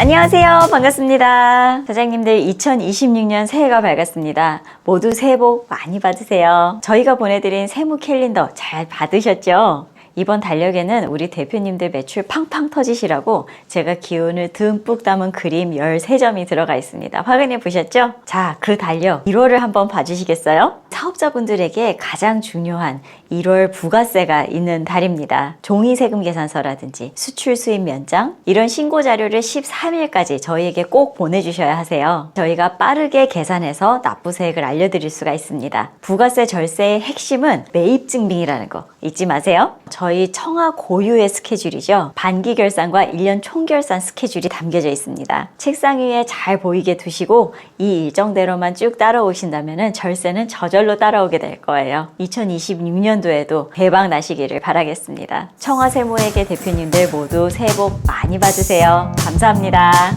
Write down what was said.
안녕하세요. 반갑습니다. 사장님들 2026년 새해가 밝았습니다. 모두 새해 복 많이 받으세요. 저희가 보내드린 세무 캘린더 잘 받으셨죠? 이번 달력에는 우리 대표님들 매출 팡팡 터지시라고 제가 기운을 듬뿍 담은 그림 13점이 들어가 있습니다. 확인해 보셨죠? 자, 그 달력 1월을 한번 봐주시겠어요? 사업자분들에게 가장 중요한 1월 부가세가 있는 달입니다. 종이 세금 계산서라든지 수출 수입 면장 이런 신고 자료를 13일까지 저희에게 꼭 보내주셔야 하세요. 저희가 빠르게 계산해서 납부세액을 알려드릴 수가 있습니다. 부가세 절세의 핵심은 매입 증빙이라는 거 잊지 마세요. 저희 청하 고유의 스케줄이죠. 반기 결산과 1년 총결산 스케줄이 담겨져 있습니다. 책상 위에 잘 보이게 두시고 이 일정대로만 쭉 따라오신다면 절세는 저절로 따라오게 될 거예요. 2026년도에도 대박 나시기를 바라겠습니다. 세무회계 대표님들 모두 새해 복 많이 받으세요. 감사합니다.